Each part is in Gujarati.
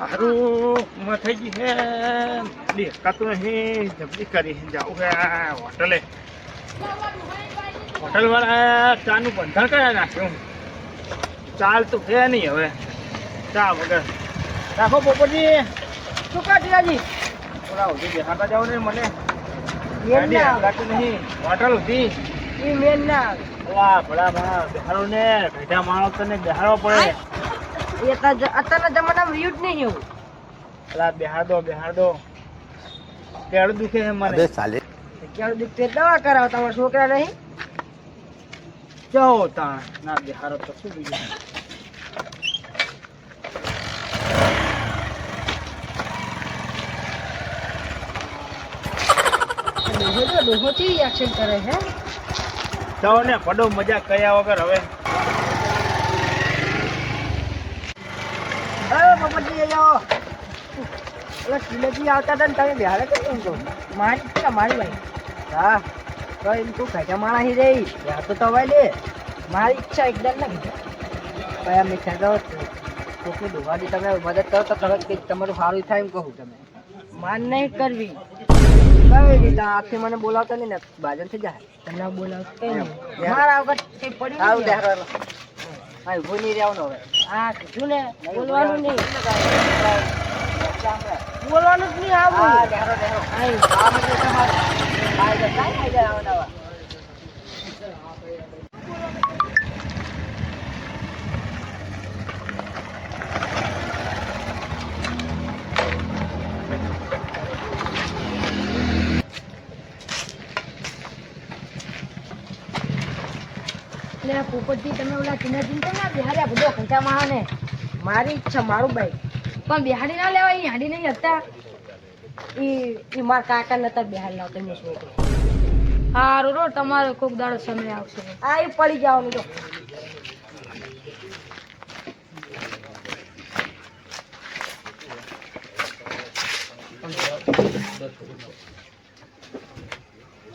હારું ઉંમર થઈ ગઈ હે દેખાતું નહીં જલ્દી કરી જાઉં આ હોટલે હોટલ. વાળા ચાનું બંધન કયા નાખ્યું ચાલ તો છે નહીં હવે. ચા વગર. રાખો પોપટજી. શું કાઢી થોડા સુધી દેખાતા જાવ ને મને. હંગાતું નહીં. હોટલ સુધી ઈ મેન ના અલા ભલા ભલા બેહારો ને ઘટા માણસ ને બેહારવો પડે. એ અત્યારના જમાનામાં રહ્યું જ નહીં એવું. પેલા બેહાર દો પેડ દુખે છે મને. ક્યારે દીકરી દવા કરાવો તમારા છોકરા નહીં. જાઓ તાણ. ના બેહારો તો શું બીજું? ડોહો કેવી એક્શન કરે છે? જાઓ ને પડો મજા કર્યા વગર હવે. તમે મદદ કરો તરત કંઈક તમારું સારું થાય એમ કહું તમે માન નહીં કરવી કઈ રીતે આથી મને બોલાવતા નહીં ને બાજુ થઈ જાય તમને બોલાવતા હા ઊભો નહીં રહેવાનું હવે. હા કીધું ને બોલવાનું નહીં. બોલવાનું જ નહીં આવું. હા આ તમારે. કાંઈ થઈ એટલે આ પોપટજી તમે ઓલા ચિનાજી ના બિહારી બધો ખંચા માણો ને. મારી ઈચ્છા મારું બાઈક પણ બિહારી ના લેવાય એ હાડી નહીં હતા એ એ મારા કાકા નતા બિહાર લાવતા મેં છોકરો. સારું રો તમારો કોક દાડો સમય આવશે. આ એ પડી જવાનું જો.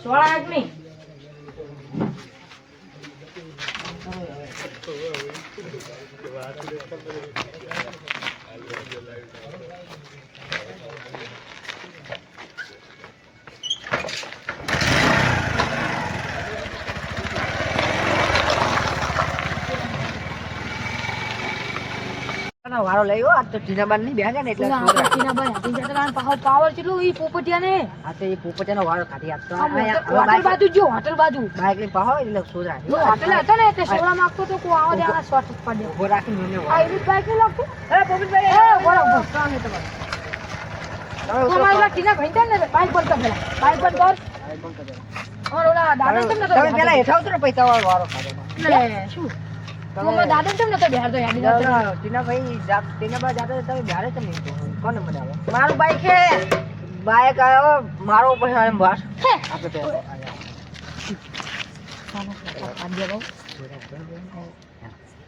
સોળા આદમી Thank you. વારો લઈ આ તો ટીનાબાનની બેહે ને એટલે છોકરા. પાવર કેટલું ઈ પોપટિયા ને આ તો ઈ પોપટિયા નો વારો કાઢી આપતો હોટલ બાજુ જો હોટલ બાજુ બાઈક લઈને પાહો એટલે. જો હોટલ હતો ને તે સોળા માંગતો તો કો આવા દેવા શોર્ટ પડે ઊભો રાખીને મને આ વાળો. બાઈક નહીં લાગતું એ પોપટ ભાઈ એ બોલો બોલો. ને તમારે તમે ઉતરો. તમારી ભાઈ ને બાઈક બંધ કર પેલા બાઈક બંધ કર બાઈક બંધ કર. ઓલા દાદા તમને પેલા? હેઠા ઉતરો પૈસા વાળો વારો કાઢે શું તું અમારા દાદા કેમ નતો બેહારતો યાદી નતો ના, ટીનાભાઈ જા- ટીનાભાઈ જાતે તમે બિહારે કેમ નહીં કોને બનાવો? મારું બાઈક છે. બાઈક આવ્યો મારો ઉપર એમ બસ આપણે તો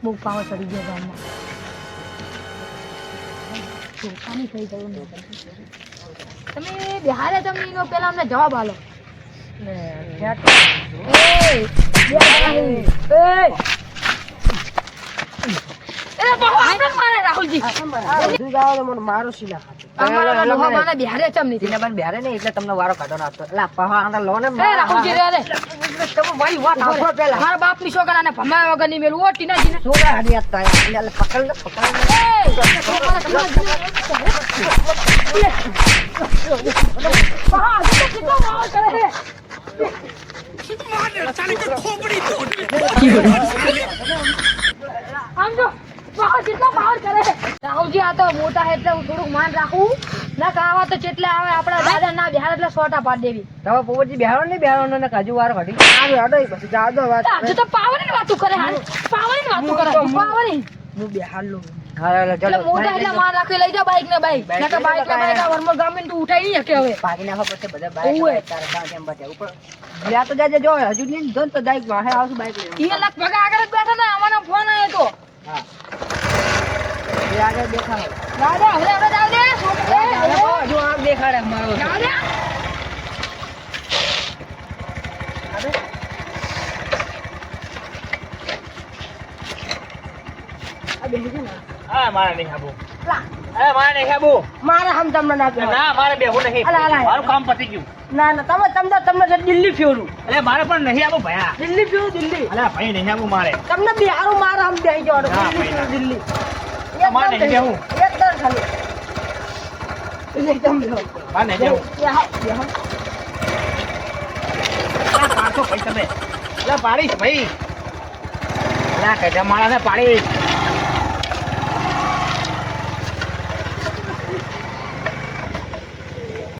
બહુ પાવર ચડી ગયો ગામમાં. તોફાની થઈ ગયું તમે બિહારે તમે એનો પેલા અમને જવાબ આલો. એ એ એ બહુ આપણે મારે રાહુલજી? બધું ગાવો તો મને મારો શીલા ખાતો. અમારા હેલો, લોહા હેલો, માના બિહારે ચમ નહીં. ટીનાભાઈ બિહારે નહીં એટલે તમને વારો કાઢો નાખતો એટલે પહાડ લો ને રાહુલજી રે રે. તમે મારી વાત બાપની છોકરાને ભમાયા વગર નહીં મેલું. ઓ ટીના ટીના. છોકરા હાડી આપતા એટલે એટલે પકડ લે પકડ લે. રાહુલજી આ તો મોટા એટલે હું થોડુંક માન રાખું. ના કાવા તો જેટલે આવે આપણા દાદા ના બિહાર એટલે સોટા પાડી દેવી. તમે પોપટજી બેહારો નહીં બેહારો ને કાજુ વાર કાઢી. આવે હડો પછી જાવ દો વાત આજે તો પાવરની વાતું કરે હાલ પાવરની વાતું કરે પાવરની હું બિહાર લઉં હા એટલે મોટા એટલે માન રાખી લઈ જા બાઈક ને બાઈક. નકર બાઈક ને બાઈક વરમાં ગામે તું ઉઠાઈ નહીં કે હવે. ભાગી નાખો પછી બધા. બાઈક તારે કાં કેમ બચે ઉપર. લ્યા તો જાજે જો હજુ નહીં જો ને તો બાઈક વાહે આવશું બાઈક લઈને. એ લગભગ આગળ જ બેઠા ને અમારો ફોન આવ્યો તો હા એ આગળ દેખાડે. દાદા હવે આપણે જાવ દે છોકરા આમ દેખાડે મારો જાવ દે આ બેસી છે ને હા મારે નહીં આબુ લા, નહીં આબુ મારે હમ તમને ના ના મારે બેહું નહીં. અલા, અલા. મારું કામ પતી ગયું. ના ના તમે તમને તમને દિલ્હી ફેરું. અરે મારે પણ નહીં આબુ ભયા. દિલ્હી ફેરું દિલ્હી. ભાઈ નહીં આવું મારે. તમને બિહારું મારે જવાનું દિલ્હી. ભાઈ, ના. ફેરું દિલ્હી તમારે જવું. એકદમ ખાલી એકદમ બેહો. જવું બેહો, બેહો. અલા, પાડશો ભાઈ પાડીશ અલા કજા મારા ને પાડીશ